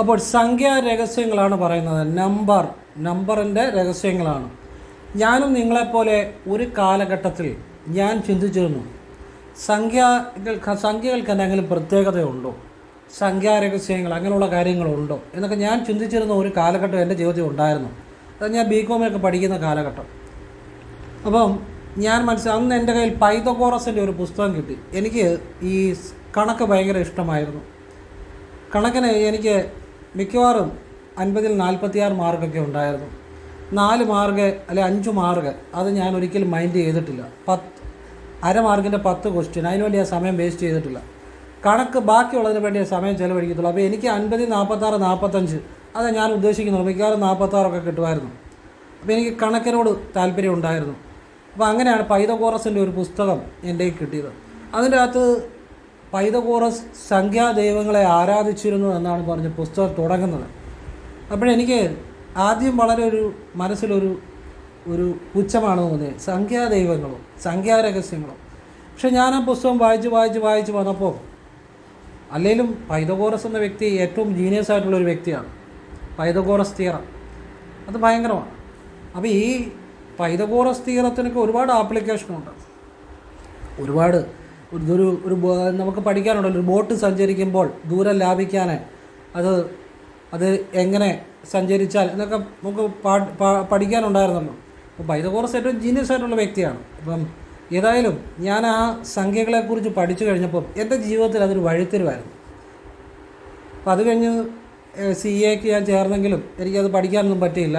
അപ്പോൾ സംഖ്യാ രഹസ്യങ്ങളാണ് പറയുന്നത്. നമ്പർ നമ്പറിന്റെ രഹസ്യങ്ങളാണ്. ഞാനും നിങ്ങളെപ്പോലെ ഒരു കാലഘട്ടത്തിൽ ഞാൻ ചിന്തിച്ചിരുന്നു. സംഖ്യകൾ സംഖ്യകൾക്ക് എന്തെങ്കിലും പ്രത്യേകതയുണ്ടോ? സംഖ്യാ രഹസ്യങ്ങൾ അങ്ങനെയുള്ള കാര്യങ്ങളുണ്ടോ? എന്നൊക്കെ ഞാൻ ചിന്തിച്ചിരുന്ന ഒരു കാലഘട്ടം എന്റെ ജീവിതത്തിൽ ഉണ്ടായിരുന്നു. അത് ഞാൻ ബി കോമിലൊക്കെ പഠിക്കുന്ന കാലഘട്ടം. അപ്പം ഞാൻ മനസ്സിൽ അന്ന് എന്റെ കയ്യിൽ പൈതകോറസിന്റെ ഒരു പുസ്തകം കിട്ടി. എനിക്ക് ഈ കണക്ക് ഭയങ്കര ഇഷ്ടമായിരുന്നു. കണക്കിന് എനിക്ക് മിക്കവാറും അൻപതിൽ നാൽപ്പത്തിയാറ് മാർക്കൊക്കെ ഉണ്ടായിരുന്നു. നാല് മാർക്ക് അല്ലെ അഞ്ച് മാർക്ക് അത് ഞാൻ ഒരിക്കലും മൈൻഡ് ചെയ്തിട്ടില്ല. പത്ത് അര മാർക്കിന്റെ പത്ത് ക്വസ്റ്റ്യൻ അതിനുവേണ്ടി ഞാൻ സമയം വേസ്റ്റ് ചെയ്തിട്ടില്ല. കണക്ക് ബാക്കിയുള്ളതിന് വേണ്ടി സമയം ചിലവഴിക്കത്തുള്ളൂ. അപ്പോൾ എനിക്ക് അൻപതിൽ നാൽപ്പത്താറ് നാൽപ്പത്തഞ്ച് അത് ഞാൻ ഉദ്ദേശിക്കുന്നുള്ളൂ മിക്കവാറും നാൽപ്പത്താറൊക്കെ കിട്ടുമായിരുന്നു. അപ്പോൾ എനിക്ക് കണക്കിനോട് താല്പര്യം ഉണ്ടായിരുന്നു. അപ്പോൾ അങ്ങനെയാണ് പൈതകോറസിന്റെ ഒരു പുസ്തകം എന്റെ കിട്ടിയത്. അതിന്റെ അകത്ത് പൈതകോറസ് സംഖ്യാദൈവങ്ങളെ ആരാധിച്ചിരുന്നു എന്നാണ് പറഞ്ഞ് പുസ്തകം തുടങ്ങുന്നത്. അപ്പോഴെനിക്ക് ആദ്യം വളരെ ഒരു മനസ്സിലൊരു ഒരു പുച്ഛമാണ് തോന്നിയത്. സംഖ്യാദൈവങ്ങളും സംഖ്യാരഹസ്യങ്ങളും. പക്ഷെ ഞാൻ ആ പുസ്തകം വായിച്ച് വായിച്ച് വായിച്ച് വന്നപ്പോൾ അല്ലെങ്കിലും പൈതകോറസ് എന്ന വ്യക്തി ഏറ്റവും ജീനിയസ് ആയിട്ടുള്ള ഒരു വ്യക്തിയാണ്. പൈതകോറസ് തീറം അത് ഭയങ്കരമാണ്. അപ്പോൾ ഈ പൈതകോറസ് തീറത്തിനൊക്കെ ഒരുപാട് ആപ്ലിക്കേഷനുണ്ട്. ഒരുപാട് ഇതൊരു ഒരു നമുക്ക് പഠിക്കാനുണ്ടല്ലോ. ഒരു ബോട്ട് സഞ്ചരിക്കുമ്പോൾ ദൂരം ലാഭിക്കാൻ അത് അത് എങ്ങനെ സഞ്ചരിച്ചാൽ എന്നൊക്കെ നമുക്ക് പഠിക്കാനുണ്ടായിരുന്നല്ലോ അപ്പോൾ പൈതകോറസ് ഏറ്റവും ജീനിയസ് ആയിട്ടുള്ള വ്യക്തിയാണ്. അപ്പം ഏതായാലും ഞാൻ ആ സംഖ്യകളെക്കുറിച്ച് പഠിച്ചു കഴിഞ്ഞപ്പോൾ എന്റെ ജീവിതത്തിൽ അതൊരു വഴിത്തിരിവായിരുന്നു. അപ്പോൾ അത് കഴിഞ്ഞ് സി എക്ക് ഞാൻ ചേർന്നെങ്കിലും എനിക്കത് പഠിക്കാനൊന്നും പറ്റിയില്ല.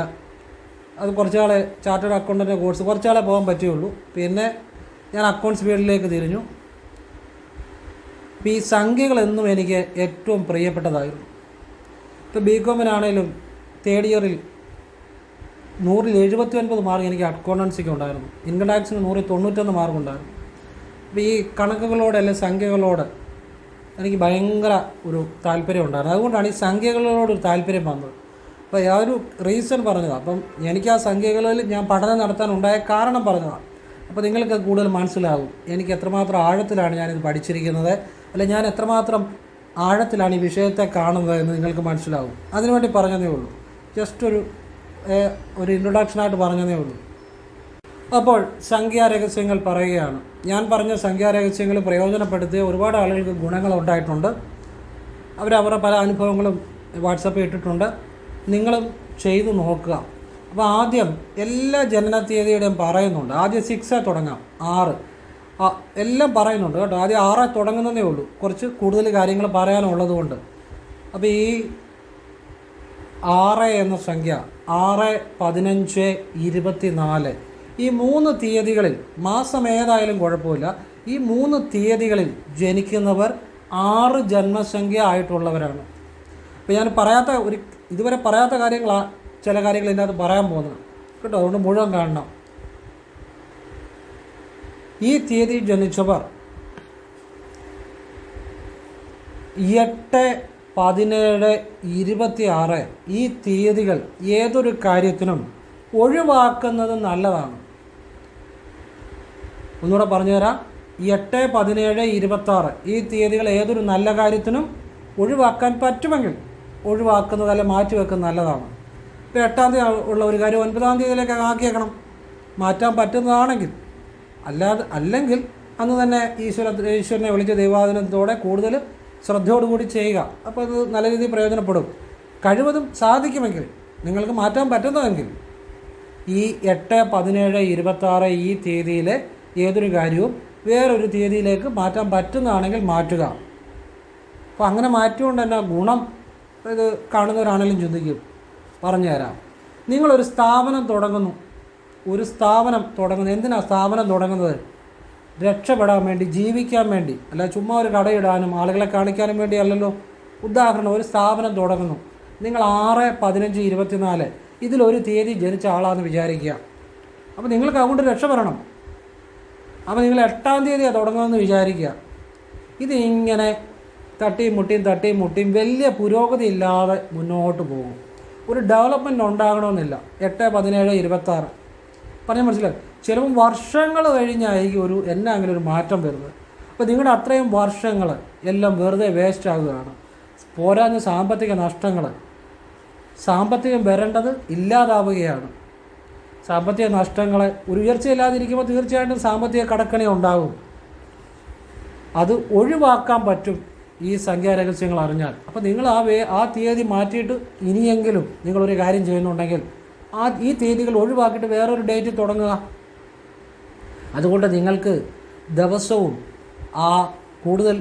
അത് കുറച്ചാളെ ചാർട്ടേഡ് അക്കൗണ്ടന്റെ കോഴ്സ് കുറച്ചാളെ പോകാൻ പറ്റുകയുള്ളൂ പിന്നെ ഞാൻ അക്കൗണ്ട്സ് ഫീൽഡിലേക്ക് തിരിഞ്ഞു. ഈ സംഖ്യകളെന്നും എനിക്ക് ഏറ്റവും പ്രിയപ്പെട്ടതായിരുന്നു. ഇപ്പോൾ ബി കോമിനാണേലും തേർഡ് ഇയറിൽ നൂറിൽ എഴുപത്തി ഒൻപത് മാർക്ക് എനിക്ക് അക്കൗണ്ടൻസിക്ക് ഉണ്ടായിരുന്നു. ഇൻകം ടാക്സിന് നൂറിൽ തൊണ്ണൂറ്റൊന്ന് മാർക്ക് ഉണ്ടായിരുന്നു. അപ്പോൾ ഈ കണക്കുകളോട് അല്ലെങ്കിൽ സംഖ്യകളോട് എനിക്ക് ഭയങ്കര ഒരു താല്പര്യം ഉണ്ടായിരുന്നു. അതുകൊണ്ടാണ് ഈ സംഖ്യകളോട് ഒരു താല്പര്യം വന്നത്. അപ്പോൾ ആ ഒരു റീസൺ പറഞ്ഞതാണ് അപ്പം എനിക്ക് ആ സംഖ്യകളിൽ ഞാൻ പഠനം നടത്താൻ ഉണ്ടായ കാരണം പറഞ്ഞതാണ് അപ്പോൾ നിങ്ങൾക്ക് കൂടുതൽ മനസ്സിലാകും. എനിക്ക് എത്രമാത്രം ആഴത്തിലാണ് ഞാനിത് പഠിച്ചിരിക്കുന്നത്. അല്ലെ ഞാൻ എത്രമാത്രം ആഴത്തിലാണ് ഈ വിഷയത്തെ കാണുന്നത് എന്ന് നിങ്ങൾക്ക് മനസ്സിലാവും. അതിനുവേണ്ടി പറഞ്ഞതേ ഉള്ളൂ. ജസ്റ്റ് ഒരു ഒരു ഇൻട്രൊഡക്ഷനായിട്ട് പറഞ്ഞതേ ഉള്ളൂ. അപ്പോൾ സംഖ്യാരഹസ്യങ്ങൾ പറയുകയാണ്. ഞാൻ പറഞ്ഞ സംഖ്യാരഹസ്യങ്ങൾ പ്രയോജനപ്പെടുത്തി ഒരുപാട് ആളുകൾക്ക് ഗുണങ്ങൾ ഉണ്ടായിട്ടുണ്ട്. അവരവരുടെ പല അനുഭവങ്ങളും വാട്സപ്പിൽ ഇട്ടിട്ടുണ്ട്. നിങ്ങളും ചെയ്തു നോക്കുക. അപ്പോൾ ആദ്യം എല്ലാ ജനന തീയതിയുടെയും പറയുന്നുണ്ട്. ആദ്യം സിക്സേ തുടങ്ങാം. ആറ്. എല്ലാം പറയുന്നുണ്ട് കേട്ടോ. ആദ്യം ആറ് തുടങ്ങുന്നതേ ഉള്ളൂ. കുറച്ച് കൂടുതൽ കാര്യങ്ങൾ പറയാനുള്ളത് കൊണ്ട്. അപ്പോൾ ഈ ആറ് എന്ന സംഖ്യ ആറ് പതിനഞ്ച് ഇരുപത്തി നാല് ഈ മൂന്ന് തീയതികളിൽ മാസം ഏതായാലും കുഴപ്പമില്ല. ഈ മൂന്ന് തീയതികളിൽ ജനിക്കുന്നവർ ആറ് ജന്മസംഖ്യ ആയിട്ടുള്ളവരാണ്. അപ്പോൾ ഞാൻ പറയാത്ത ഒരു ഇതുവരെ പറയാത്ത കാര്യങ്ങളാണ് ചില കാര്യങ്ങൾ ഇതിനകത്ത് പറയാൻ പോകുന്നത്. കേട്ടോ അതുകൊണ്ട് മുഴുവൻ കാണണം. ഈ തീയതി ജനിച്ചവർ എട്ട് പതിനേഴ് ഇരുപത്തി ആറ് ഈ തീയതികൾ ഏതൊരു കാര്യത്തിനും ഒഴിവാക്കുന്നത് നല്ലതാണ്. ഒന്നുകൂടെ പറഞ്ഞു തരാം എട്ട് പതിനേഴ് ഇരുപത്താറ് ഈ തീയതികൾ ഏതൊരു നല്ല കാര്യത്തിനും ഒഴിവാക്കാൻ പറ്റുമെങ്കിൽ ഒഴിവാക്കുന്നത് അല്ലെ മാറ്റി വെക്കുന്നത് നല്ലതാണ്. ഇപ്പോൾ എട്ടാം തീയതി ഉള്ള ഒരു കാര്യം ഒൻപതാം തീയതിയിലേക്ക് ആക്കിയേക്കണം. മാറ്റാൻ പറ്റുന്നതാണെങ്കിൽ അല്ലാതെ അല്ലെങ്കിൽ അന്ന് തന്നെ ഈശ്വര ഈശ്വരനെ വിളിച്ച ദൈവാധീനത്തോടെ കൂടുതൽ ശ്രദ്ധയോടുകൂടി ചെയ്യുക. അപ്പോൾ അത് നല്ല രീതിയിൽ പ്രയോജനപ്പെടും. കഴിവതും സാധിക്കുമെങ്കിൽ നിങ്ങൾക്ക് മാറ്റാൻ പറ്റുന്നതെങ്കിൽ ഈ എട്ട് പതിനേഴ് ഇരുപത്താറ് ഈ തീയതിയിലെ ഏതൊരു കാര്യവും വേറൊരു തീയതിയിലേക്ക് മാറ്റാൻ പറ്റുന്നതാണെങ്കിൽ മാറ്റുക. അപ്പോൾ അങ്ങനെ മാറ്റിക്കൊണ്ട് തന്നെ ഗുണം ഇത് കാണുന്നവരാണെങ്കിലും ചിന്തിക്കും. പറഞ്ഞുതരാം. നിങ്ങളൊരു സ്ഥാപനം തുടങ്ങുന്നു. ഒരു സ്ഥാപനം തുടങ്ങുന്നത് എന്തിനാണ് സ്ഥാപനം തുടങ്ങുന്നത്? രക്ഷപ്പെടാൻ വേണ്ടി ജീവിക്കാൻ വേണ്ടി അല്ല ചുമ്മാ ഒരു കടയിടാനും ആളുകളെ കാണിക്കാനും വേണ്ടിയല്ലല്ലോ. ഉദാഹരണം ഒരു സ്ഥാപനം തുടങ്ങുന്നു. നിങ്ങൾ ആറ് പതിനഞ്ച് ഇരുപത്തിനാല് ഇതിലൊരു തീയതി ജനിച്ച ആളാണെന്ന് വിചാരിക്കുക. അപ്പോൾ നിങ്ങൾക്ക് അതുകൊണ്ട് രക്ഷപ്പെടണം അപ്പോൾ നിങ്ങൾ എട്ടാം തീയതിയാണ് തുടങ്ങുമെന്ന് വിചാരിക്കുക. ഇതിങ്ങനെ തട്ടിയും മുട്ടിയും തട്ടിയും മുട്ടിയും വലിയ പുരോഗതി ഇല്ലാതെ മുന്നോട്ട് പോകും. ഒരു ഡെവലപ്മെന്റ് ഉണ്ടാകണമെന്നില്ല. എട്ട് പതിനേഴ് ഇരുപത്താറ്. പറഞ്ഞാൽ മനസ്സിലായി? ചിലപ്പോൾ വർഷങ്ങൾ കഴിഞ്ഞായിരിക്കും ഒരു എന്നാങ്കിലും ഒരു മാറ്റം വരുന്നത്. അപ്പോൾ നിങ്ങളുടെ അത്രയും വർഷങ്ങൾ എല്ലാം വെറുതെ വേസ്റ്റ് ആകുകയാണ്. പോരാഞ്ഞ സാമ്പത്തിക നഷ്ടങ്ങൾ. സാമ്പത്തികം വരേണ്ടത് ഇല്ലാതാവുകയാണ്. സാമ്പത്തിക നഷ്ടങ്ങൾ ഒരു ഉയർച്ചയില്ലാതിരിക്കുമ്പോൾ തീർച്ചയായിട്ടും സാമ്പത്തിക കടക്കണി ഉണ്ടാകും അത് ഒഴിവാക്കാൻ പറ്റും ഈ സംഖ്യാരഹസ്യങ്ങൾ അറിഞ്ഞാൽ. അപ്പോൾ നിങ്ങൾ ആ വേ ആ തീയതി മാറ്റിയിട്ട് ഇനിയെങ്കിലും നിങ്ങളൊരു കാര്യം ചെയ്യുന്നുണ്ടെങ്കിൽ ആ ഈ തീയതികൾ ഒഴിവാക്കിയിട്ട് വേറൊരു ഡേറ്റ് തുടങ്ങുക. അതുകൊണ്ട് നിങ്ങൾക്ക് ദിവസവും ആ കൂടുതൽ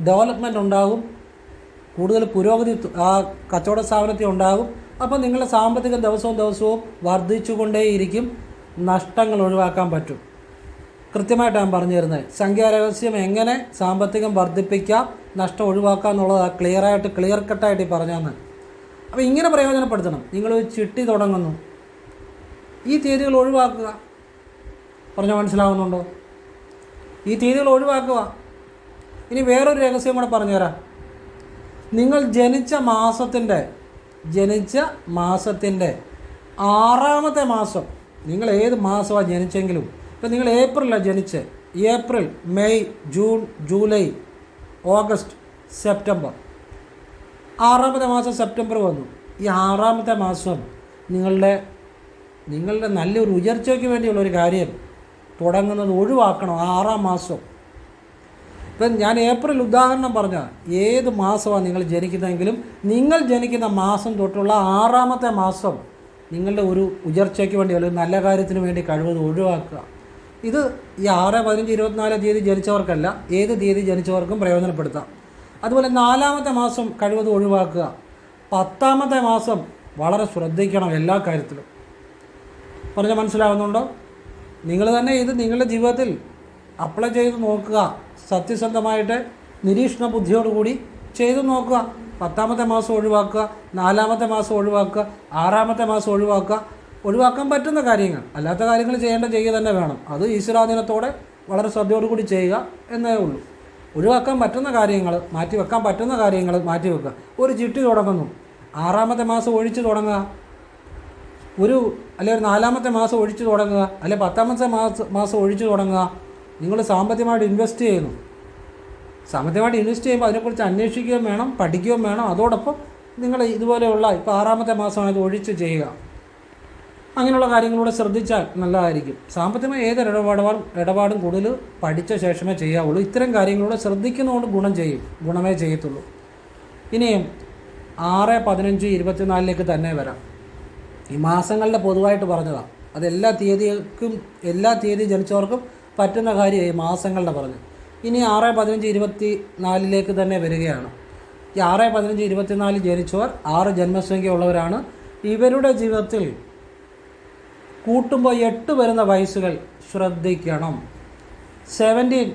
ഡെവലപ്മെന്റ് ഉണ്ടാകും കൂടുതൽ പുരോഗതി ആ കച്ചവട സ്ഥാപനത്തിൽ ഉണ്ടാകും അപ്പോൾ നിങ്ങളുടെ സാമ്പത്തിക ദിവസവും ദിവസവും വർദ്ധിച്ചുകൊണ്ടേയിരിക്കും നഷ്ടങ്ങൾ ഒഴിവാക്കാൻ പറ്റും. കൃത്യമായിട്ട് ഞാൻ പറഞ്ഞു തരുന്നത് സംഖ്യാരഹസ്യം എങ്ങനെ സാമ്പത്തികം വർദ്ധിപ്പിക്കാം നഷ്ടം ഒഴിവാക്കാം എന്നുള്ളത് ക്ലിയറായിട്ട് ക്ലിയർ കട്ടായിട്ട് പറഞ്ഞാന്ന് അപ്പോൾ ഇങ്ങനെ പ്രയോജനപ്പെടുത്തണം. നിങ്ങൾ ചിട്ടി തുടങ്ങുന്നു. ഈ തീയതികൾ ഒഴിവാക്കുക. പറഞ്ഞാൽ മനസ്സിലാവുന്നുണ്ടോ? ഈ തീയതികൾ ഒഴിവാക്കുക. ഇനി വേറൊരു രഹസ്യം കൂടെ പറഞ്ഞുതരാം. നിങ്ങൾ ജനിച്ച മാസത്തിന്റെ ജനിച്ച മാസത്തിന്റെ ആറാമത്തെ മാസം നിങ്ങൾ ഏത് മാസമാണ് ജനിച്ചെങ്കിലും ഇപ്പം നിങ്ങൾ ഏപ്രിലാണ് ജനിച്ച്. April May June July August September. ആറാമത്തെ മാസം സെപ്റ്റംബർ വന്നു. ഈ ആറാമത്തെ മാസം നിങ്ങളുടെ നിങ്ങളുടെ നല്ലൊരു ഉയർച്ചയ്ക്ക് വേണ്ടിയുള്ള ഒരു കാര്യം തുടങ്ങുന്നത് ഒഴിവാക്കണം. ആറാം മാസം. ഇപ്പം ഞാൻ ഏപ്രിൽ ഉദാഹരണം പറഞ്ഞ ഏത് മാസമാണ് നിങ്ങൾ ജനിക്കുന്നതെങ്കിലും നിങ്ങൾ ജനിക്കുന്ന മാസം തൊട്ടുള്ള ആറാമത്തെ മാസം നിങ്ങളുടെ ഒരു ഉയർച്ചയ്ക്ക് വേണ്ടി അല്ലെങ്കിൽ നല്ല കാര്യത്തിന് വേണ്ടി കഴിവത് ഒഴിവാക്കുക. ഇത് ഈ ആറ് പതിനഞ്ച് ഇരുപത്തിനാല് തീയതി ജനിച്ചവർക്കല്ല ഏത് തീയതി ജനിച്ചവർക്കും പ്രയോജനപ്പെടുത്താം. അതുപോലെ നാലാമത്തെ മാസം കഴിവതും ഒഴിവാക്കുക. പത്താമത്തെ മാസം വളരെ ശ്രദ്ധിക്കണം എല്ലാ കാര്യത്തിലും. പറഞ്ഞ മനസ്സിലാവുന്നുണ്ടോ? നിങ്ങൾ തന്നെ ഇത് നിങ്ങളുടെ ജീവിതത്തിൽ അപ്ലൈ ചെയ്ത് നോക്കുക. സത്യസന്ധമായിട്ട് നിരീക്ഷണ ബുദ്ധിയോടുകൂടി ചെയ്തു നോക്കുക. പത്താമത്തെ മാസം ഒഴിവാക്കുക നാലാമത്തെ മാസം ഒഴിവാക്കുക ആറാമത്തെ മാസം ഒഴിവാക്കുക. ഒഴിവാക്കാൻ പറ്റുന്ന കാര്യങ്ങൾ അല്ലാത്ത കാര്യങ്ങൾ ചെയ്യേണ്ട ചെയ്യുക തന്നെ വേണം. അത് ഈശ്വരാധീനത്തോടെ വളരെ ശ്രദ്ധയോടുകൂടി ചെയ്യുക എന്നേ ഉള്ളൂ. ഒഴിവാക്കാൻ പറ്റുന്ന കാര്യങ്ങൾ മാറ്റി വെക്കാൻ പറ്റുന്ന കാര്യങ്ങൾ മാറ്റി വെക്കുക. ഒരു ചിട്ടി തുടങ്ങുന്നു. ആറാമത്തെ മാസം ഒഴിച്ച് തുടങ്ങുക. ഒരു അല്ലെ ഒരു നാലാമത്തെ മാസം ഒഴിച്ചു തുടങ്ങുക. അല്ലെ പത്താമത്തെ മാസം മാസം ഒഴിച്ചു തുടങ്ങുക. നിങ്ങൾ സാമ്പത്തികമായിട്ട് ഇൻവെസ്റ്റ് ചെയ്യുന്നു. സാമ്പത്തികമായിട്ട് ഇൻവെസ്റ്റ് ചെയ്യുമ്പോൾ അതിനെക്കുറിച്ച് അന്വേഷിക്കുകയും വേണം പഠിക്കുകയും വേണം. അതോടൊപ്പം നിങ്ങൾ ഇതുപോലെയുള്ള ഇപ്പോൾ ആറാമത്തെ മാസമാണ് ഇത് ഒഴിച്ച് ചെയ്യുക. അങ്ങനെയുള്ള കാര്യങ്ങളൂടെ ശ്രദ്ധിച്ചാൽ നല്ലതായിരിക്കും. സാമ്പത്തികമായ ഏതൊരു ഇടപാടും ഇടപാടും കൂടുതൽ പഠിച്ച ശേഷമേ ചെയ്യാവുള്ളൂ. ഇത്തരം കാര്യങ്ങളൂടെ ശ്രദ്ധിക്കുന്നതുകൊണ്ട് ഗുണം ചെയ്യും. ഗുണമേ ചെയ്യത്തുള്ളൂ. ഇനിയും ആറ് പതിനഞ്ച് ഇരുപത്തിനാലിലേക്ക് തന്നെ വരാം. ഈ മാസങ്ങളുടെ പൊതുവായിട്ട് പറഞ്ഞതാണ് അത് എല്ലാ തീയതിക്കും എല്ലാ തീയതി ജനിച്ചവർക്കും പറ്റുന്ന കാര്യം ഈ മാസങ്ങളുടെ പറഞ്ഞു ഇനി ആറ് പതിനഞ്ച് ഇരുപത്തി നാലിലേക്ക് തന്നെ വരികയാണ്. ഈ ആറ് പതിനഞ്ച് ഇരുപത്തിനാല് ജനിച്ചവർ ആറ് ജന്മസംഖ്യ ഉള്ളവരാണ് ഇവരുടെ ജീവിതത്തിൽ കൂട്ടുമ്പോൾ എട്ട് വരുന്ന വയസ്സുകൾ ശ്രദ്ധിക്കണം. സെവന്റീൻ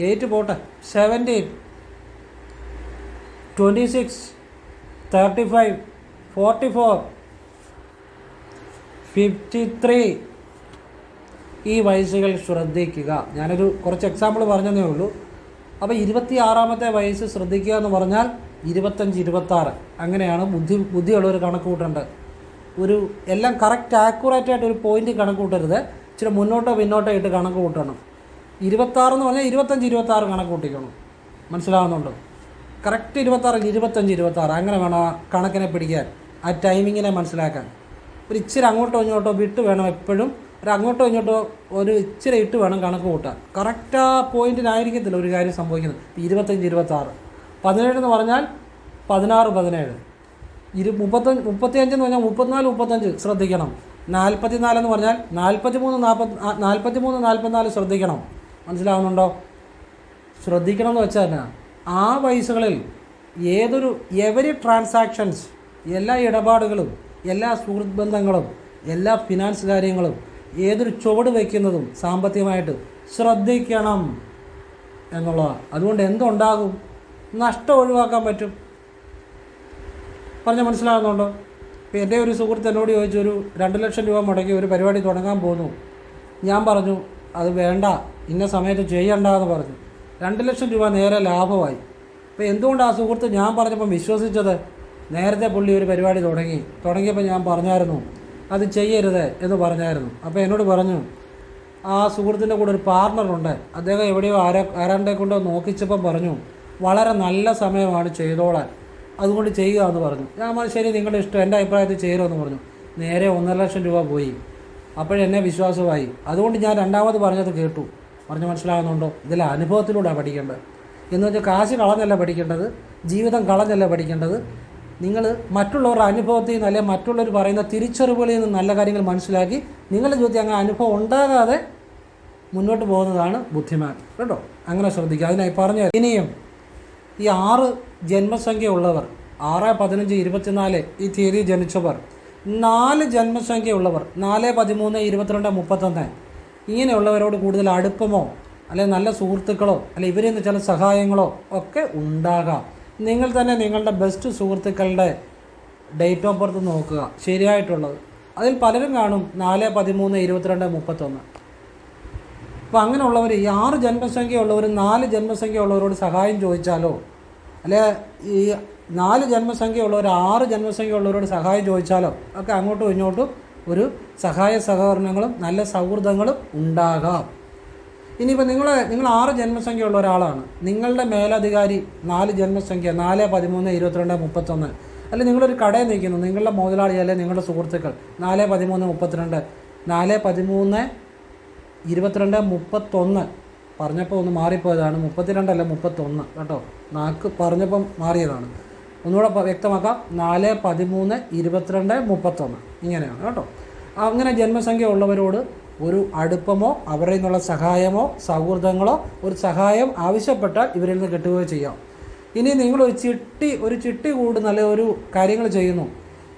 എയ്റ്റ് പോട്ടെ. Seventeen twenty six thirty five forty four fifty three ഈ വയസ്സുകൾ ശ്രദ്ധിക്കുക. ഞാനൊരു കുറച്ച് എക്സാമ്പിൾ പറഞ്ഞതേ ഉള്ളൂ. അപ്പോൾ ഇരുപത്തി ആറാമത്തെ വയസ്സ് ശ്രദ്ധിക്കുക എന്ന് പറഞ്ഞാൽ ഇരുപത്തഞ്ച് ഇരുപത്താറ്. അങ്ങനെയാണ് ബുദ്ധി ബുദ്ധിയുള്ളവർ കണക്ക് കൂട്ടേണ്ടത് ഒരു എല്ലാം കറക്റ്റ് ആക്യുറേറ്റ് ആയിട്ട് ഒരു പോയിന്റ് കണക്ക് കൂട്ടരുത്. ഇച്ചിരി മുന്നോട്ടോ പിന്നോട്ടോ ആയിട്ട് കണക്ക് കൂട്ടണം. ഇരുപത്താറ് എന്ന് പറഞ്ഞാൽ ഇരുപത്തഞ്ച് ഇരുപത്താറ് കണക്ക് കൂട്ടിക്കണം. മനസ്സിലാവുന്നുണ്ടോ? കറക്റ്റ് ഇരുപത്താറ് ഇരുപത്തഞ്ച് ഇരുപത്താറ്. അങ്ങനെ വേണം ആ കണക്കിനെ പിടിക്കാൻ ആ ടൈമിങ്ങിനെ മനസ്സിലാക്കാൻ. ഒരു ഇച്ചിരി അങ്ങോട്ടോ ഇങ്ങോട്ടോ വിട്ട് വേണം എപ്പോഴും ഒരു അങ്ങോട്ടോ ഇങ്ങോട്ടോ ഒരു ഇച്ചിരി ഇട്ട് വേണം കണക്ക് കൂട്ടാൻ. കറക്റ്റ് ആ പോയിന്റിനായിരിക്കത്തില്ല ഒരു കാര്യം സംഭവിക്കുന്നത്. ഇരുപത്തഞ്ച് ഇരുപത്താറ്. പതിനേഴ് എന്ന് പറഞ്ഞാൽ പതിനാറ് പതിനേഴ്. ഇരു മുപ്പത്തഞ്ച് എന്ന് പറഞ്ഞാൽ മുപ്പത്തിനാല് മുപ്പത്തഞ്ച് ശ്രദ്ധിക്കണം. നാൽപ്പത്തിനാല് എന്ന് പറഞ്ഞാൽ നാൽപ്പത്തി മൂന്ന് നാൽപ്പത്തി നാൽപ്പത്തി മൂന്ന് നാൽപ്പത്തിനാല് ശ്രദ്ധിക്കണം. മനസ്സിലാവുന്നുണ്ടോ? ശ്രദ്ധിക്കണം എന്ന് വെച്ചാൽ ആ വയസ്സുകളിൽ ഏതൊരു എവരി ട്രാൻസാക്ഷൻസ് എല്ലാ ഇടപാടുകളും എല്ലാ സുഹൃത്ത് ബന്ധങ്ങളും എല്ലാ ഫിനാൻസ് കാര്യങ്ങളും ഏതൊരു ചുവട് വയ്ക്കുന്നതും സാമ്പത്തികമായിട്ട് ശ്രദ്ധിക്കണം എന്നുള്ളതാണ് അതുകൊണ്ട് എന്തുണ്ടാകും? നഷ്ടം ഒഴിവാക്കാൻ പറ്റും. പറഞ്ഞാൽ മനസ്സിലാകുന്നുണ്ടോ ഇപ്പോൾ എന്റെ ഒരു സുഹൃത്ത് എന്നോട് ചോദിച്ചു ഒരു രണ്ട് ലക്ഷം രൂപ മുടക്കി ഒരു പരിപാടി തുടങ്ങാൻ പോന്നു ഞാൻ പറഞ്ഞു അത് വേണ്ട ഇന്ന സമയത്ത് ചെയ്യണ്ട എന്ന് പറഞ്ഞു. രണ്ട് ലക്ഷം രൂപ നേരെ ലാഭമായി. അപ്പോൾ എന്തുകൊണ്ട് ആ സുഹൃത്ത് ഞാൻ പറഞ്ഞപ്പം വിശ്വസിച്ചത്? നേരത്തെ പുള്ളി ഒരു പരിപാടി തുടങ്ങി. തുടങ്ങിയപ്പോൾ ഞാൻ പറഞ്ഞായിരുന്നു അത് ചെയ്യരുത് എന്ന് പറഞ്ഞായിരുന്നു. അപ്പോൾ എന്നോട് പറഞ്ഞു ആ സുഹൃത്തിന്റെ കൂടെ ഒരു പാർട്ണറുണ്ട്. അദ്ദേഹം എവിടെയോ ആരാ ആരാണ്ടെ കൊണ്ടോ നോക്കിച്ചപ്പം പറഞ്ഞു വളരെ നല്ല സമയമാണ് ചെയ്തോളാൻ. അതുകൊണ്ട് ചെയ്യുക എന്ന് പറഞ്ഞു. ഞാൻ ശരി നിങ്ങളുടെ ഇഷ്ടം എന്റെ അഭിപ്രായത്തിൽ ചേരുമെന്ന് പറഞ്ഞു. നേരെ ഒന്നര ലക്ഷം രൂപ പോയി. അപ്പോഴെന്നെ വിശ്വാസമായി. അതുകൊണ്ട് ഞാൻ രണ്ടാമത് പറഞ്ഞത് കേട്ടു. പറഞ്ഞു മനസ്സിലാകുന്നുണ്ടോ? ഇതിലെ അനുഭവത്തിലൂടെയാണ് പഠിക്കേണ്ടത്. എന്ന് വെച്ചാൽ കാശ് കളഞ്ഞല്ല പഠിക്കേണ്ടത് ജീവിതം കളഞ്ഞല്ല പഠിക്കേണ്ടത്. നിങ്ങൾ മറ്റുള്ളവരുടെ അനുഭവത്തിൽ നിന്ന് അല്ലെങ്കിൽ മറ്റുള്ളവർ പറയുന്ന തിരിച്ചറിവുകളിൽ നിന്ന് നല്ല കാര്യങ്ങൾ മനസ്സിലാക്കി നിങ്ങളുടെ ജീവിതത്തിൽ അങ്ങനെ അനുഭവം ഉണ്ടാകാതെ മുന്നോട്ട് പോകുന്നതാണ് ബുദ്ധിമാൻ. കേട്ടോ? അങ്ങനെ ശ്രദ്ധിക്കുക. അതിനായി പറഞ്ഞു ഇനിയും ഈ ആറ് ജന്മസംഖ്യ ഉള്ളവർ ആറ് പതിനഞ്ച് ഇരുപത്തിനാല് ഈ തീയതി ജനിച്ചവർ നാല് ജന്മസംഖ്യ ഉള്ളവർ നാല് പതിമൂന്ന് ഇരുപത്തിരണ്ട് മുപ്പത്തൊന്ന്. ഇങ്ങനെയുള്ളവരോട് കൂടുതൽ അടുപ്പമോ അല്ലെങ്കിൽ നല്ല സുഹൃത്തുക്കളോ അല്ലെ ഇവരിൽ നിന്ന് ചില സഹായങ്ങളോ ഒക്കെ ഉണ്ടാകാം. നിങ്ങൾ തന്നെ നിങ്ങളുടെ ബെസ്റ്റ് സുഹൃത്തുക്കളുടെ ഡേറ്റ് ഓഫ് ബർത്ത് നോക്കുക. ശരിയായിട്ടുള്ളത്. അതിൽ പലരും കാണും നാല് പതിമൂന്ന് ഇരുപത്തിരണ്ട് മുപ്പത്തൊന്ന്. അപ്പോൾ അങ്ങനെയുള്ളവർ ഈ ആറ് ജന്മസംഖ്യ ഉള്ളവർ നാല് ജന്മസംഖ്യ ഉള്ളവരോട് സഹായം ചോദിച്ചാലോ? അല്ലെ ഈ നാല് ജന്മസംഖ്യ ഉള്ളവർ ആറ് ജന്മസംഖ്യ ഉള്ളവരോട് സഹായം ചോദിച്ചാലോ? ഒക്കെ അങ്ങോട്ടും ഇങ്ങോട്ടും ഒരു സഹായ സഹകരണങ്ങളും നല്ല സൗഹൃദങ്ങളും ഉണ്ടാകാം. ഇനിയിപ്പോൾ നിങ്ങൾ നിങ്ങൾ ആറ് ജന്മസംഖ്യ ഉള്ള ഒരാളാണ്. നിങ്ങളുടെ മേലധികാരി നാല് ജന്മസംഖ്യ നാല് പതിമൂന്ന് ഇരുപത്തിരണ്ട് മുപ്പത്തൊന്ന്. അല്ലെ നിങ്ങളൊരു കടയിൽ നിൽക്കുന്നു. നിങ്ങളുടെ മുതലാളി അല്ലെ നിങ്ങളുടെ സുഹൃത്തുക്കൾ. നാല് പതിമൂന്ന് മുപ്പത്തിരണ്ട്. നാല് പതിമൂന്ന് ഇരുപത്തിരണ്ട് മുപ്പത്തൊന്ന് പറഞ്ഞപ്പോൾ ഒന്ന് മാറിപ്പോയതാണ്. മുപ്പത്തിരണ്ടല്ല മുപ്പത്തൊന്ന്. കേട്ടോ? നാക്ക് പറഞ്ഞപ്പം മാറിയതാണ്. ഒന്നുകൂടെ വ്യക്തമാക്കാം. നാല് പതിമൂന്ന് ഇരുപത്തിരണ്ട് മുപ്പത്തൊന്ന്. ഇങ്ങനെയാണ് കേട്ടോ? അങ്ങനെ ജന്മസംഖ്യ ഉള്ളവരോട് ഒരു അടുപ്പമോ അവരിൽ നിന്നുള്ള സഹായമോ സൗഹൃദങ്ങളോ ഒരു സഹായം ആവശ്യപ്പെട്ടാൽ ഇവരിൽ നിന്ന് കിട്ടുകയോ ചെയ്യാം. ഇനി നിങ്ങളൊരു ചിട്ടി ഒരു ചിട്ടി കൂടി നല്ല ഒരു കാര്യങ്ങൾ ചെയ്യുന്നു.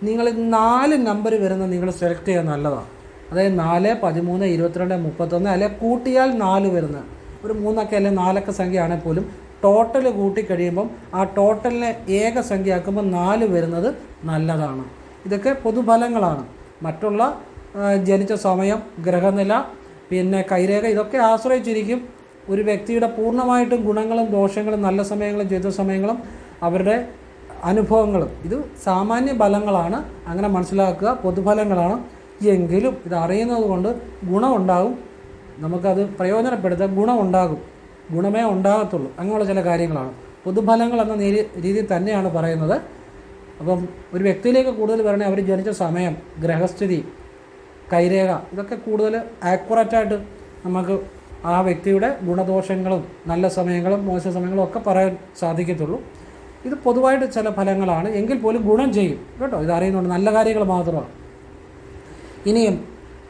നിങ്ങൾ നാല് നമ്പർ വരുന്ന നിങ്ങൾ സെലക്ട് ചെയ്യാൻ നല്ലതാണ്. അതായത് നാല് പതിമൂന്ന് ഇരുപത്തിരണ്ട് മുപ്പത്തൊന്ന് അല്ലെ കൂട്ടിയാൽ നാല് വരുന്ന. ഒരു മൂന്നൊക്കെ അല്ലെ നാലൊക്കെ സംഖ്യ ആണെങ്കിൽ പോലും ടോട്ടൽ കൂട്ടിക്കഴിയുമ്പം ആ ടോട്ടലിനെ ഏക സംഖ്യ ആക്കുമ്പോൾ നാല് വരുന്നത് നല്ലതാണ്. ഇതൊക്കെ പൊതുഫലങ്ങളാണ്. മറ്റുള്ള ജനിച്ച സമയം ഗ്രഹനില പിന്നെ കൈരേഖ ഇതൊക്കെ ആശ്രയിച്ചിരിക്കും. ഒരു വ്യക്തിയുടെ പൂർണമായിട്ടും ഗുണങ്ങളും ദോഷങ്ങളും നല്ല സമയങ്ങളും ചെയ്ത സമയങ്ങളും അവരുടെ അനുഭവങ്ങളും. ഇത് സാമാന്യ ഫലങ്ങളാണ്. അങ്ങനെ മനസ്സിലാക്കുക പൊതുഫലങ്ങളാണ്. എങ്കിലും ഇത് അറിയുന്നത് കൊണ്ട് ഗുണമുണ്ടാകും. നമുക്കത് പ്രയോജനപ്പെടുത്താൻ ഗുണമുണ്ടാകും. ഗുണമേ ഉണ്ടാകത്തുള്ളൂ. അങ്ങനെയുള്ള ചില കാര്യങ്ങളാണ്. പൊതുഫലങ്ങൾ എന്ന രീതി രീതിയിൽ തന്നെയാണ് പറയുന്നത്. അപ്പം ഒരു വ്യക്തിയിലേക്ക് കൂടുതൽ വരണേ അവർ ജനിച്ച സമയം ഗ്രഹസ്ഥിതി കൈരേഖ ഇതൊക്കെ കൂടുതൽ ആക്യുറേറ്റായിട്ട് നമുക്ക് ആ വ്യക്തിയുടെ ഗുണദോഷങ്ങളും നല്ല സമയങ്ങളും മോശ സമയങ്ങളും ഒക്കെ പറയാൻ സാധിക്കത്തുള്ളൂ. ഇത് പൊതുവായിട്ട് ചില ഫലങ്ങളാണ്. എങ്കിൽ പോലും ഗുണം ചെയ്യും. കേട്ടോ? ഇത് അറിയുന്നുണ്ട് നല്ല കാര്യങ്ങൾ മാത്രമാണ്. ഇനിയും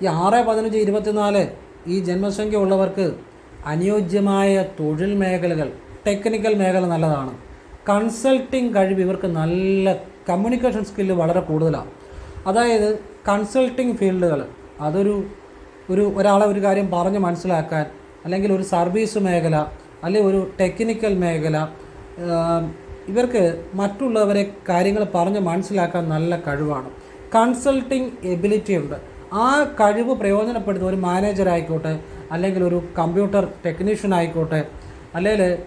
ഈ ആറ് പതിനഞ്ച് ഇരുപത്തിനാല് ഈ ജന്മസംഖ്യ ഉള്ളവർക്ക് അനുയോജ്യമായ തൊഴിൽ മേഖലകൾ ടെക്നിക്കൽ മേഖല നല്ലതാണ്. കൺസൾട്ടിങ് കഴിവ് ഇവർക്ക് നല്ല കമ്മ്യൂണിക്കേഷൻ സ്കില്ല് വളരെ കൂടുതലാണ് അതായത് കൺസൾട്ടിങ് ഫീൽഡുകൾ അതൊരു ഒരു ഒരാളെ ഒരു കാര്യം പറഞ്ഞ് മനസ്സിലാക്കാൻ അല്ലെങ്കിൽ ഒരു സർവീസ് മേഖല അല്ലെങ്കിൽ ഒരു ടെക്നിക്കൽ മേഖല ഇവർക്ക് മറ്റുള്ളവരെ കാര്യങ്ങൾ പറഞ്ഞ് മനസ്സിലാക്കാൻ നല്ല കഴിവാണ്. കൺസൾട്ടിങ് എബിലിറ്റി ഉണ്ട്. ആ കഴിവ് പ്രയോജനപ്പെടുത്തുന്ന ഒരു മാനേജർ ആയിക്കോട്ടെ അല്ലെങ്കിൽ ഒരു കമ്പ്യൂട്ടർ ടെക്നീഷ്യൻ ആയിക്കോട്ടെ അല്ലെങ്കിൽ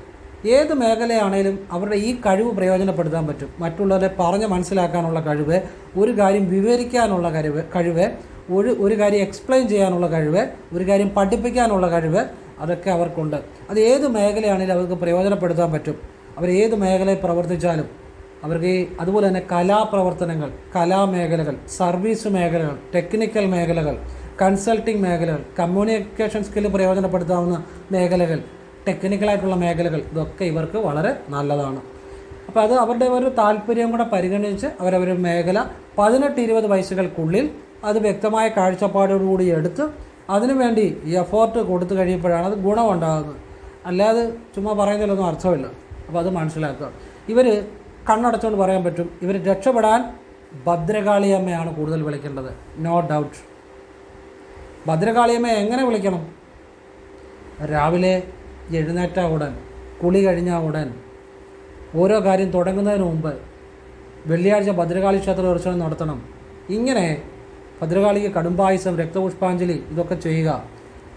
ഏത് മേഖലയാണേലും അവരുടെ ഈ കഴിവ് പ്രയോജനപ്പെടുത്താൻ പറ്റും. മറ്റുള്ളവരെ പറഞ്ഞ് മനസ്സിലാക്കാനുള്ള കഴിവ് ഒരു കാര്യം വിവരിക്കാനുള്ള കഴിവ് കഴിവ് ഒരു ഒരു കാര്യം എക്സ്പ്ലെയിൻ ചെയ്യാനുള്ള കഴിവ് ഒരു കാര്യം പഠിപ്പിക്കാനുള്ള കഴിവ് അതൊക്കെ അവർക്കുണ്ട്. അത് ഏത് മേഖലയാണെങ്കിലും അവർക്ക് പ്രയോജനപ്പെടുത്താൻ പറ്റും. അവർ ഏത് മേഖലയിൽ പ്രവർത്തിച്ചാലും. അവർക്ക് അതുപോലെ തന്നെ കലാപ്രവർത്തനങ്ങൾ കലാമേഖലകൾ സർവീസ് മേഖലകൾ ടെക്നിക്കൽ മേഖലകൾ കൺസൾട്ടിംഗ് മേഖലകൾ കമ്മ്യൂണിക്കേഷൻ സ്കില്ല് പ്രയോജനപ്പെടുത്താവുന്ന മേഖലകൾ ടെക്നിക്കലായിട്ടുള്ള മേഖലകൾ ഇതൊക്കെ ഇവർക്ക് വളരെ നല്ലതാണ്. അപ്പോൾ അത് അവരുടെ ഒരു താല്പര്യം കൂടെ പരിഗണിച്ച് അവരവരുടെ മേഖല പതിനെട്ട് ഇരുപത് വയസ്സുകൾക്കുള്ളിൽ അത് വ്യക്തമായ കാഴ്ചപ്പാടോടുകൂടി എടുത്ത് അതിനുവേണ്ടി ഈ എഫോർട്ട് കൊടുത്തു കഴിയുമ്പോഴാണ് അത് ഗുണമുണ്ടാകുന്നത്. അല്ലാതെ ചുമ്മാ പറയുന്നതിലൊന്നും അർത്ഥമില്ല. അപ്പോൾ അത് മനസ്സിലാക്കുക. ഇവർ കണ്ണടച്ചുകൊണ്ട് പറയാൻ പറ്റും. ഇവർ രക്ഷപ്പെടാൻ ഭദ്രകാളിയമ്മയാണ് കൂടുതൽ വിളിക്കേണ്ടത്. നോ ഡൗട്ട് ഭദ്രകാളിയമ്മയെ എങ്ങനെ വിളിക്കണം? രാവിലെ എഴുന്നേറ്റ ഉടൻ കുളി കഴിഞ്ഞ ഉടൻ. ഓരോ കാര്യം തുടങ്ങുന്നതിന് മുമ്പ് വെള്ളിയാഴ്ച ഭദ്രകാളി ക്ഷേത്ര ദർശനം നടത്തണം. ഇങ്ങനെ ഭദ്രകാളിക്ക് കടുംബായുസം രക്തപുഷ്പാഞ്ജലി ഇതൊക്കെ ചെയ്യുക.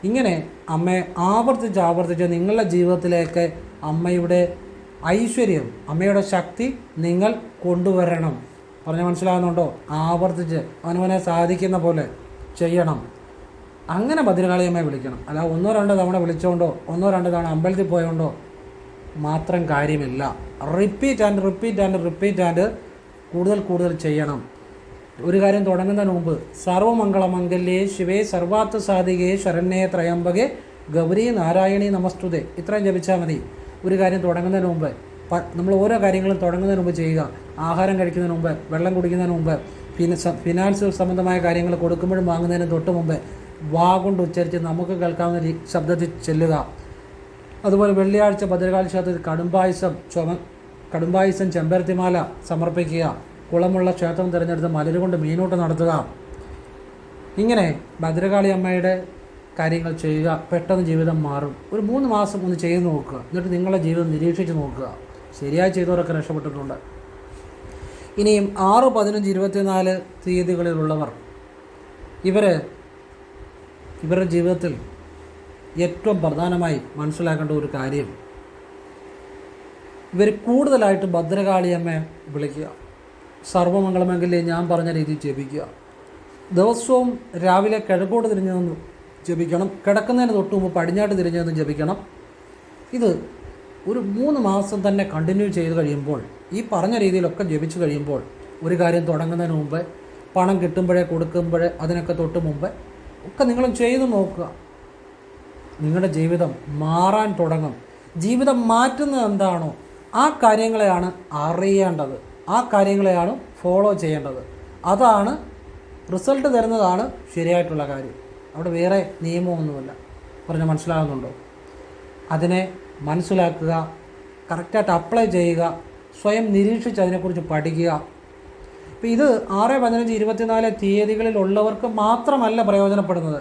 ഇങ്ങനെ അമ്മയെ ആവർത്തിച്ച് ആവർത്തിച്ച് നിങ്ങളുടെ ജീവിതത്തിലേക്ക് അമ്മയുടെ ഐശ്വര്യം അമ്മയുടെ ശക്തി നിങ്ങൾ കൊണ്ടുവരണം. പറഞ്ഞ മനസ്സിലാകുന്നുണ്ടോ? ആവർത്തിച്ച് അവനവനെ സാധിക്കുന്ന പോലെ ചെയ്യണം. അങ്ങനെ ഭദ്രകാളിയമ്മയെ വിളിക്കണം. അല്ല ഒന്നോ രണ്ടോ തവണ വിളിച്ചോണ്ടോ ഒന്നോ രണ്ടോ തവണ അമ്പലത്തിൽ പോയോണ്ടോ മാത്രം കാര്യമില്ല. Repeat and repeat and repeat and കൂടുതൽ കൂടുതൽ ചെയ്യണം. ഒരു കാര്യം തുടങ്ങുന്നതിന് മുമ്പ് സർവമംഗളമംഗല്യേ ശിവേ സർവാർത്ഥ സാധികേ ശരണ്യേ ത്രയംബകെ ഗൗരി നാരായണി നമസ്തുതേ. ഇത്രയും ജപിച്ചാൽ മതി. ഒരു കാര്യം തുടങ്ങുന്നതിന് മുമ്പ് നമ്മൾ ഓരോ കാര്യങ്ങളും തുടങ്ങുന്നതിന് മുമ്പ് ചെയ്യുക. ആഹാരം കഴിക്കുന്നതിന് മുമ്പ് വെള്ളം കുടിക്കുന്നതിന് മുമ്പ് പിന്നെ ഫിനാൻസ് സംബന്ധമായ കാര്യങ്ങൾ കൊടുക്കുമ്പോഴും വാങ്ങുന്നതിന് തൊട്ട് മുമ്പ് വാ കൊണ്ട് ഉച്ചരിച്ച് നമുക്ക് കേൾക്കാവുന്ന ശബ്ദത്തിൽ ചെല്ലുക. അതുപോലെ വെള്ളിയാഴ്ച ഭദ്രകാലി ക്ഷേത്രത്തിൽ കടുംപായസം ചുമ കടുംബായുസം ചെമ്പരത്തിമാല സമർപ്പിക്കുക. കുളമുള്ള ക്ഷേത്രം തിരഞ്ഞെടുത്ത് മലരുകൊണ്ട് മീനോട്ട് നടത്തുക. ഇങ്ങനെ ഭദ്രകാളി അമ്മയുടെ കാര്യങ്ങൾ ചെയ്യുക പെട്ടെന്ന് ജീവിതം മാറും. ഒരു മൂന്ന് മാസം ഒന്ന് ചെയ്ത് നോക്കുക. എന്നിട്ട് നിങ്ങളുടെ ജീവിതം നിരീക്ഷിച്ച് നോക്കുക. ശരിയായി ചെയ്തവരൊക്കെ രക്ഷപ്പെട്ടിട്ടുണ്ട്. ഇനിയും ആറ് പതിനഞ്ച് ഇരുപത്തിനാല് തീയതികളിലുള്ളവർ ഇവർ ഇവരുടെ ജീവിതത്തിൽ ഏറ്റവും പ്രധാനമായി മനസ്സിലാക്കേണ്ട ഒരു കാര്യം. ഇവർ കൂടുതലായിട്ട് ഭദ്രകാളിയമ്മയെ വിളിക്കുക. സർവമംഗളമെങ്കിലേ ഞാൻ പറഞ്ഞ രീതിയിൽ ജപിക്കുക. ദിവസവും രാവിലെ കിഴക്കോട്ട് തിരിഞ്ഞു ജപിക്കണം. കിടക്കുന്നതിന് തൊട്ട് മുമ്പ് പടിഞ്ഞാട്ട് തിരിഞ്ഞു ജപിക്കണം. ഇത് ഒരു മൂന്ന് മാസം തന്നെ കണ്ടിന്യൂ ചെയ്ത് കഴിയുമ്പോൾ ഈ പറഞ്ഞ രീതിയിലൊക്കെ ജപിച്ചു കഴിയുമ്പോൾ ഒരു കാര്യം തുടങ്ങുന്നതിന് മുമ്പ് പണം കിട്ടുമ്പോഴേ കൊടുക്കുമ്പോഴേ അതിനൊക്കെ തൊട്ട് മുമ്പ് ഒക്കെ നിങ്ങൾ ചെയ്തു നോക്കുക. നിങ്ങളുടെ ജീവിതം മാറാൻ തുടങ്ങും. ജീവിതം മാറ്റുന്നത് എന്താണോ ആ കാര്യങ്ങളെയാണ് അറിയേണ്ടത്. ആ കാര്യങ്ങളെയാണ് ഫോളോ ചെയ്യേണ്ടത്. അതാണ് റിസൾട്ട് തരുന്നതാണ് ശരിയായിട്ടുള്ള കാര്യം. അവിടെ വേറെ നിയമമൊന്നുമില്ല. പറഞ്ഞ് മനസ്സിലാകുന്നുണ്ടോ? അതിനെ മനസ്സിലാക്കുക കറക്റ്റായിട്ട് അപ്ലൈ ചെയ്യുക സ്വയം നിരീക്ഷിച്ച് അതിനെക്കുറിച്ച് പഠിക്കുക. അപ്പോൾ ഇത് ആറ് പതിനഞ്ച് ഇരുപത്തിനാല് തീയതികളിലുള്ളവർക്ക് മാത്രമല്ല പ്രയോജനപ്പെടുന്നത്.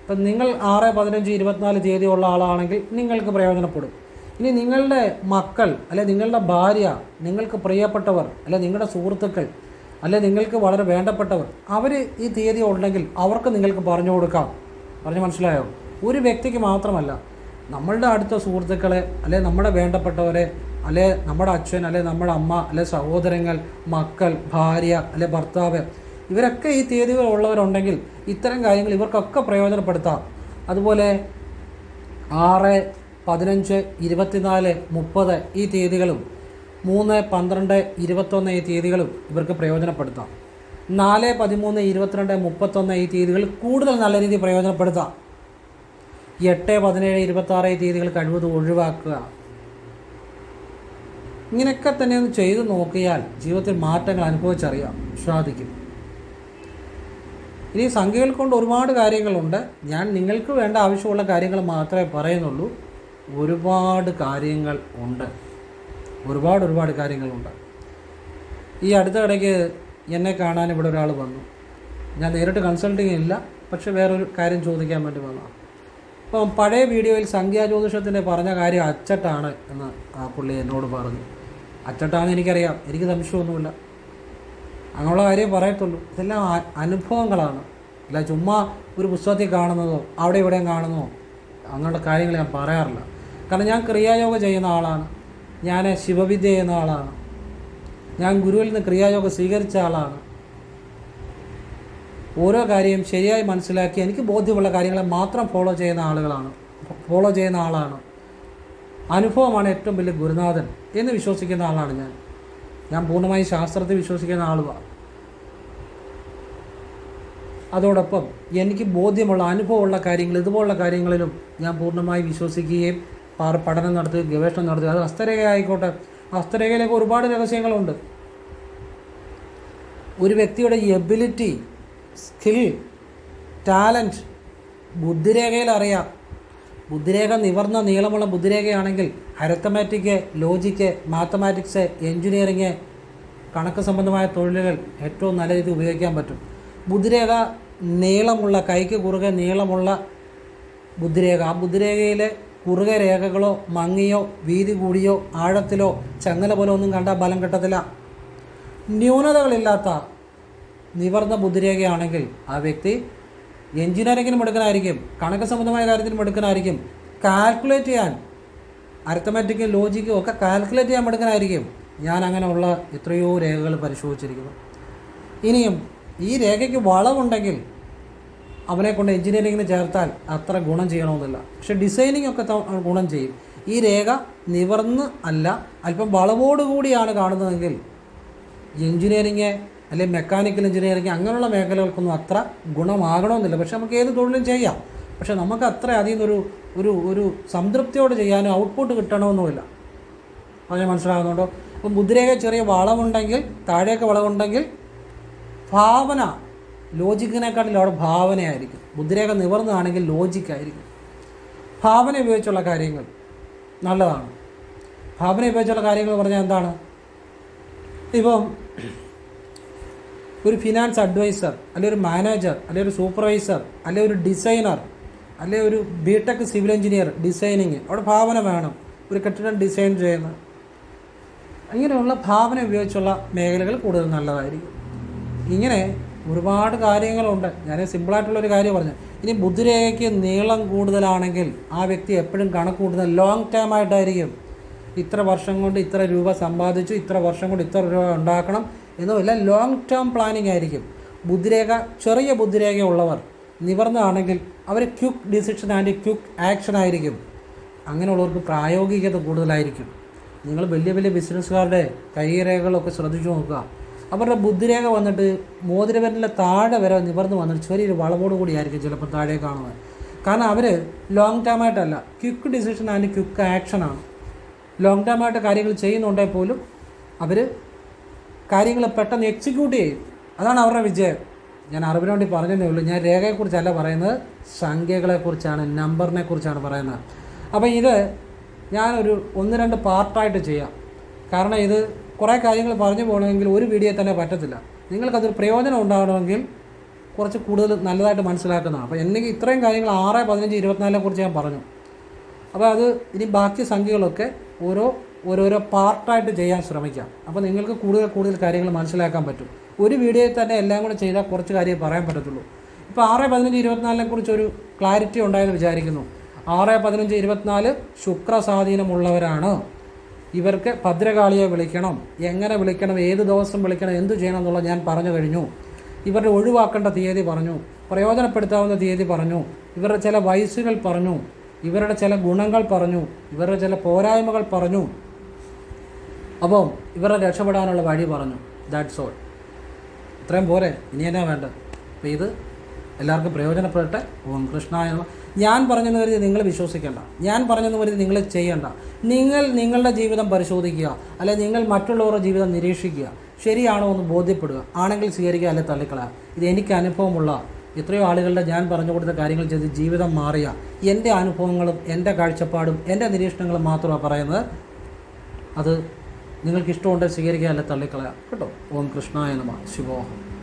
ഇപ്പം നിങ്ങൾ ആറ് പതിനഞ്ച് ഇരുപത്തിനാല് തീയതി ഉള്ള ആളാണെങ്കിൽ നിങ്ങൾക്ക് പ്രയോജനപ്പെടും. ഇനി നിങ്ങളുടെ മക്കൾ അല്ലെ നിങ്ങളുടെ ഭാര്യ നിങ്ങൾക്ക് പ്രിയപ്പെട്ടവർ അല്ലെ നിങ്ങളുടെ സുഹൃത്തുക്കൾ അല്ലെ നിങ്ങൾക്ക് വളരെ വേണ്ടപ്പെട്ടവർ. അവർ ഈ തീയതി ഉണ്ടെങ്കിൽ അവർക്ക് നിങ്ങൾക്ക് പറഞ്ഞു കൊടുക്കാം. പറഞ്ഞ് മനസ്സിലായോ? ഒരു വ്യക്തിക്ക് മാത്രമല്ല നമ്മളുടെ അടുത്ത സുഹൃത്തുക്കളെ അല്ലെ നമ്മുടെ വേണ്ടപ്പെട്ടവരെ അല്ലെ നമ്മുടെ അച്ഛൻ അല്ലെ നമ്മുടെ അമ്മ അല്ലെ സഹോദരങ്ങൾ മക്കൾ ഭാര്യ അല്ലെ ഭർത്താവ് ഇവരൊക്കെ ഈ തീയതികൾ ഉള്ളവരുണ്ടെങ്കിൽ ഇത്തരം കാര്യങ്ങൾ ഇവർക്കൊക്കെ പ്രയോജനപ്പെടുത്താം. അതുപോലെ ആറ് പതിനഞ്ച് ഇരുപത്തിനാല് മുപ്പത് ഈ തീയതികളും മൂന്ന് പന്ത്രണ്ട് ഇരുപത്തൊന്ന് ഈ തീയതികളും ഇവർക്ക് പ്രയോജനപ്പെടുത്താം. നാല് പതിമൂന്ന് ഇരുപത്തിരണ്ട് മുപ്പത്തൊന്ന് ഈ തീയതികൾ കൂടുതൽ നല്ല രീതിയിൽ പ്രയോജനപ്പെടുത്താം. എട്ട് പതിനേഴ് ഇരുപത്താറ് ഈ തീയതികൾ കഴിവതും ഒഴിവാക്കുക. ഇങ്ങനെയൊക്കെ തന്നെ ഒന്ന് ചെയ്തു നോക്കിയാൽ ജീവിതത്തിൽ മാറ്റങ്ങൾ അനുഭവിച്ചറിയാം. സാധിക്കും. ഇനി സംഖ്യകൾ കൊണ്ട് ഒരുപാട് കാര്യങ്ങളുണ്ട്. ഞാൻ നിങ്ങൾക്ക് വേണ്ട ആവശ്യമുള്ള കാര്യങ്ങൾ മാത്രമേ പറയുന്നുള്ളൂ. ഒരുപാട് കാര്യങ്ങൾ ഉണ്ട്. ഒരുപാട് ഒരുപാട് കാര്യങ്ങളുണ്ട്. ഈ അടുത്ത ഇടയ്ക്ക് എന്നെ കാണാൻ ഇവിടെ ഒരാൾ വന്നു. ഞാൻ നേരിട്ട് കൺസൾട്ടിങ് ഇല്ല പക്ഷെ വേറൊരു കാര്യം ചോദിക്കാൻ വേണ്ടി വന്നു അപ്പം പഴയ വീഡിയോയിൽ സംഖ്യാ ജ്യോതിഷത്തിന്റെ പറഞ്ഞ കാര്യം അച്ചട്ടാണ് എന്ന് ആ പുള്ളി എന്നോട് പറഞ്ഞു. അച്ചട്ടാണ് എനിക്കറിയാം എനിക്ക് സംശയമൊന്നുമില്ല. അങ്ങനെയുള്ള കാര്യം പറയത്തുള്ളൂ. ഇതെല്ലാം അനുഭവങ്ങളാണ്. അല്ല ചുമ്മാ ഒരു പുസ്തകത്തിൽ കാണുന്നതോ അവിടെ ഇവിടെയും കാണുന്നതോ അങ്ങനെയുള്ള കാര്യങ്ങൾ ഞാൻ പറയാറില്ല. കാരണം ഞാൻ ക്രിയായോഗ ചെയ്യുന്ന ആളാണ്. ഞാൻ ശിവവിദ്യ ചെയ്യുന്ന ആളാണ്. ഞാൻ ഗുരുവിൽ നിന്ന് ക്രിയായോഗം സ്വീകരിച്ച ആളാണ്. ഓരോ കാര്യം ശരിയായി മനസ്സിലാക്കി എനിക്ക് ബോധ്യമുള്ള കാര്യങ്ങളെ മാത്രം ഫോളോ ചെയ്യുന്ന ആളുകളാണ്. ഫോളോ ചെയ്യുന്ന ആളാണ്. അനുഭവമാണ് ഏറ്റവും വലിയ ഗുരുനാഥൻ എന്ന് വിശ്വസിക്കുന്ന ആളാണ് ഞാൻ. ഞാൻ പൂർണമായും ശാസ്ത്രത്തിൽ വിശ്വസിക്കുന്ന ആളുമാണ് അതോടൊപ്പം എനിക്ക് ബോധ്യമുള്ള അനുഭവമുള്ള കാര്യങ്ങൾ ഇതുപോലുള്ള കാര്യങ്ങളിലും ഞാൻ പൂർണമായി വിശ്വസിക്കുകയും പഠനം നടത്തി ഗവേഷണം നടത്തുക അത് ഹസ്തരേഖ ആയിക്കോട്ടെ. ഹസ്തരേഖയിലേക്ക് ഒരുപാട് രഹസ്യങ്ങളുണ്ട്. ഒരു വ്യക്തിയുടെ എബിലിറ്റി സ്കിൽ ടാലന്റ് ബുദ്ധിരേഖയിൽ അറിയാം. ബുദ്ധിരേഖ നിവർന്ന നീളമുള്ള ബുദ്ധിരേഖയാണെങ്കിൽ അരത്തമാറ്റിക് ലോജിക്ക് മാത്തമാറ്റിക്സ് എൻജിനീയറിങ് കണക്ക് സംബന്ധമായ തൊഴിലുകൾ ഏറ്റവും നല്ല രീതിയിൽ ഉപയോഗിക്കാൻ പറ്റും. ബുദ്ധിരേഖ നീളമുള്ള കൈക്ക് കുറുകെ നീളമുള്ള ബുദ്ധിരേഖ. ആ ബുദ്ധിരേഖയിലെ കുറുകെ രേഖകളോ മങ്ങിയോ വീതി കൂടിയോ ആഴത്തിലോ ചങ്ങല പോലെ ഒന്നും കണ്ടാൽ ബലം കിട്ടത്തില്ല. ന്യൂനതകളില്ലാത്ത നിവർന്ന ബുദ്ധിരേഖയാണെങ്കിൽ ആ വ്യക്തി എഞ്ചിനീയറിങ്ങിനും എടുക്കണമായിരിക്കും കണക്ക് സംബന്ധമായ കാര്യത്തിനും എടുക്കണമായിരിക്കും കാൽക്കുലേറ്റ് ചെയ്യാൻ അരിത്തമാറ്റിക്കും ലോജിക്കും ഒക്കെ കാൽക്കുലേറ്റ് ചെയ്യാൻ എടുക്കണമായിരിക്കും ഞാൻ അങ്ങനെയുള്ള എത്രയോ രേഖകൾ പരിശോധിച്ചിരിക്കുന്നു. ഇനിയും ഈ രേഖയ്ക്ക് വളവുണ്ടെങ്കിൽ അവനെ കൊണ്ട് എഞ്ചിനീയറിങ്ങിന് ചേർത്താൽ അത്ര ഗുണം ചെയ്യണമെന്നില്ല. പക്ഷേ ഡിസൈനിങ് ഒക്കെ ഗുണം ചെയ്യും. ഈ രേഖ നിവർന്ന് അല്ല അല്പം വളവോടുകൂടിയാണ് കാണുന്നതെങ്കിൽ എഞ്ചിനീയറിങ് അല്ലെങ്കിൽ മെക്കാനിക്കൽ എഞ്ചിനീയറിങ് അങ്ങനെയുള്ള മേഖലകൾക്കൊന്നും അത്ര ഗുണമാകണമെന്നില്ല. പക്ഷേ നമുക്ക് ഏത് തൊഴിലും ചെയ്യാം. പക്ഷേ നമുക്ക് അത്ര അതിൽ നിന്നൊരു ഒരു ഒരു സംതൃപ്തിയോട് ചെയ്യാനും ഔട്ട്പുട്ട് കിട്ടണമെന്നുമില്ല. പറഞ്ഞാൽ മനസ്സിലാകുന്നുണ്ടോ? അപ്പം ബുദ്ധിരേഖ ചെറിയ വളവുണ്ടെങ്കിൽ താഴേക്ക് വളവുണ്ടെങ്കിൽ ഭാവന ലോജിക്കിനെക്കാട്ടിലും അവിടെ ഭാവനയായിരിക്കും. ബുദ്ധിരേഖ നിവർന്നതാണെങ്കിൽ ലോജിക്കായിരിക്കും. ഭാവന ഉപയോഗിച്ചുള്ള കാര്യങ്ങൾ നല്ലതാണ്. ഭാവന ഉപയോഗിച്ചുള്ള കാര്യങ്ങൾ പറഞ്ഞാൽ എന്താണ്? ഇപ്പം ഒരു ഫിനാൻസ് അഡ്വൈസർ അല്ലെങ്കിൽ ഒരു മാനേജർ അല്ലെങ്കിൽ ഒരു സൂപ്പർവൈസർ അല്ലെങ്കിൽ ഒരു ഡിസൈനർ അല്ലെങ്കിൽ ഒരു B tech civil engineer designing അവിടെ ഭാവന വേണം. ഒരു കെട്ടിടം ഡിസൈൻ ചെയ്യുന്ന. ഇങ്ങനെയുള്ള ഭാവന ഉപയോഗിച്ചുള്ള മേഖലകൾ കൂടുതൽ നല്ലതായിരിക്കും. ഇങ്ങനെ ഒരുപാട് കാര്യങ്ങളുണ്ട്. ഞാൻ സിമ്പിളായിട്ടുള്ളൊരു കാര്യം പറഞ്ഞു. ഇനി ബുദ്ധിരേഖയ്ക്ക് നീളം കൂടുതലാണെങ്കിൽ ആ വ്യക്തി എപ്പോഴും കണക്ക് കൂടുതൽ ലോങ് ടേം ആയിട്ടായിരിക്കും. ഇത്ര വർഷം കൊണ്ട് ഇത്ര രൂപ സമ്പാദിച്ചു ഇത്ര വർഷം കൊണ്ട് ഇത്ര രൂപ ഉണ്ടാക്കണം എന്നുമില്ല ലോങ് ടേം പ്ലാനിങ് ആയിരിക്കും. ബുദ്ധിരേഖ ചെറിയ ബുദ്ധിരേഖ ഉള്ളവർ നിവർന്നാണെങ്കിൽ അവർ quick decision and quick action ആയിരിക്കും. അങ്ങനെയുള്ളവർക്ക് പ്രായോഗികത കൂടുതലായിരിക്കും. നിങ്ങൾ വലിയ വലിയ ബിസിനസ്സുകാരുടെ കൈരേഖകളൊക്കെ ശ്രദ്ധിച്ചു നോക്കുക. അവരുടെ ബുദ്ധിരേഖ വന്നിട്ട് മോതിരവരലിന്റെ താഴെ വരെ നിവർന്ന് വന്നിട്ട് ചെറിയൊരു വളവോട് കൂടിയായിരിക്കും ചിലപ്പോൾ താഴെ കാണുന്നത് കാരണം അവർ ലോങ് ടേം ആയിട്ടല്ല ക്വിക്ക് ഡിസിഷൻ ആൻഡ് ക്വിക്ക് ആക്ഷനാണ് ലോങ് ടേം ആയിട്ട് കാര്യങ്ങൾ ചെയ്യുന്നുണ്ടെങ്കിൽ പോലും അവർ കാര്യങ്ങൾ പെട്ടെന്ന് എക്സിക്യൂട്ട് ചെയ്യും. അതാണ് അവരുടെ വിജയം. ഞാൻ അറിവിന് വേണ്ടി പറഞ്ഞതേ ഉള്ളൂ. ഞാൻ രേഖയെക്കുറിച്ചല്ല പറയുന്നത് സംഖ്യകളെക്കുറിച്ചാണ് നമ്പറിനെ കുറിച്ചാണ് പറയുന്നത്. അപ്പോൾ ഇത് ഞാനൊരു ഒന്ന് രണ്ട് പാർട്ടായിട്ട് ചെയ്യാം. കാരണം ഇത് കുറേ കാര്യങ്ങൾ പറഞ്ഞു പോകണമെങ്കിൽ ഒരു വീഡിയോ തന്നെ പറ്റത്തില്ല. നിങ്ങൾക്കതൊരു പ്രയോജനം ഉണ്ടാകണമെങ്കിൽ കുറച്ച് കൂടുതൽ നല്ലതായിട്ട് മനസ്സിലാക്കുന്നതാണ് അപ്പോൾ എനിക്ക് ഇത്രയും കാര്യങ്ങൾ ആറ് പതിനഞ്ച് ഇരുപത്തിനാലിനെ കുറിച്ച് ഞാൻ പറഞ്ഞു. അപ്പോൾ അത് ഇനി ബാക്കി സംഖ്യകളൊക്കെ ഓരോ ഓരോരോ പാർട്ടായിട്ട് ചെയ്യാൻ ശ്രമിക്കാം. അപ്പോൾ നിങ്ങൾക്ക് കൂടുതൽ കൂടുതൽ കാര്യങ്ങൾ മനസ്സിലാക്കാൻ പറ്റും. ഒരു വീഡിയോയിൽ തന്നെ എല്ലാം കൂടെ ചെയ്താൽ കുറച്ച് കാര്യം പറയാൻ പറ്റത്തുള്ളൂ. ഇപ്പോൾ ആറ് പതിനഞ്ച് ഇരുപത്തിനാലിനെ കുറിച്ചൊരു ക്ലാരിറ്റി ഉണ്ടായെന്ന് വിചാരിക്കുന്നു. ആറ് പതിനഞ്ച് ഇരുപത്തിനാല് ശുക്ര സ്വാധീനമുള്ളവരാണ് ഇവർക്ക് ഭദ്രകാളിയെ വിളിക്കണം. എങ്ങനെ വിളിക്കണം? ഏത് ദിവസം വിളിക്കണം? എന്തു ചെയ്യണം എന്നുള്ളത് ഞാൻ പറഞ്ഞു കഴിഞ്ഞു. ഇവരുടെ ഒഴിവാക്കേണ്ട തീയതി പറഞ്ഞു. പ്രയോജനപ്പെടുത്താവുന്ന തീയതി പറഞ്ഞു. ഇവരുടെ ചില വയസ്സുകൾ പറഞ്ഞു. ഇവരുടെ ചില ഗുണങ്ങൾ പറഞ്ഞു. ഇവരുടെ ചില പോരായ്മകൾ പറഞ്ഞു. അപ്പം ഇവരെ രക്ഷപ്പെടാനുള്ള വഴി പറഞ്ഞു. ദാറ്റ്സ് ഓൾ ഇത്രയും പോരെ. ഇനി എന്നാ വേണ്ടത്? അപ്പോൾ ഇത് എല്ലാവർക്കും പ്രയോജനപ്പെടട്ടെ. ഓം കൃഷ്ണായ. ഞാൻ പറഞ്ഞെന്ന് കരുതി നിങ്ങൾ വിശ്വസിക്കേണ്ട. ഞാൻ പറഞ്ഞെന്ന് കരുതി നിങ്ങൾ ചെയ്യേണ്ട. നിങ്ങൾ നിങ്ങളുടെ ജീവിതം പരിശോധിക്കുക. അല്ലെ നിങ്ങൾ മറ്റുള്ളവരുടെ ജീവിതം നിരീക്ഷിക്കുക. ശരിയാണോ എന്ന് ബോധ്യപ്പെടുക. ആണെങ്കിൽ സ്വീകരിക്കുക അല്ലെ തള്ളിക്കളയുക. ഇത് എനിക്ക് അനുഭവമുള്ള എത്രയോ ആളുകളുടെ ഞാൻ പറഞ്ഞു കൊടുത്ത കാര്യങ്ങൾ ചെയ്ത് ജീവിതം മാറിയ എന്റെ അനുഭവങ്ങളും എന്റെ കാഴ്ചപ്പാടും എന്റെ നിരീക്ഷണങ്ങളും മാത്രമാണ് പറയുന്നത്. അത് നിങ്ങൾക്ക് ഇഷ്ടമുണ്ടെങ്കിൽ സ്വീകരിക്കുക അല്ലെ തള്ളിക്കളയാം കേട്ടോ? ഓം കൃഷ്ണായ നമ. ശിവോഹം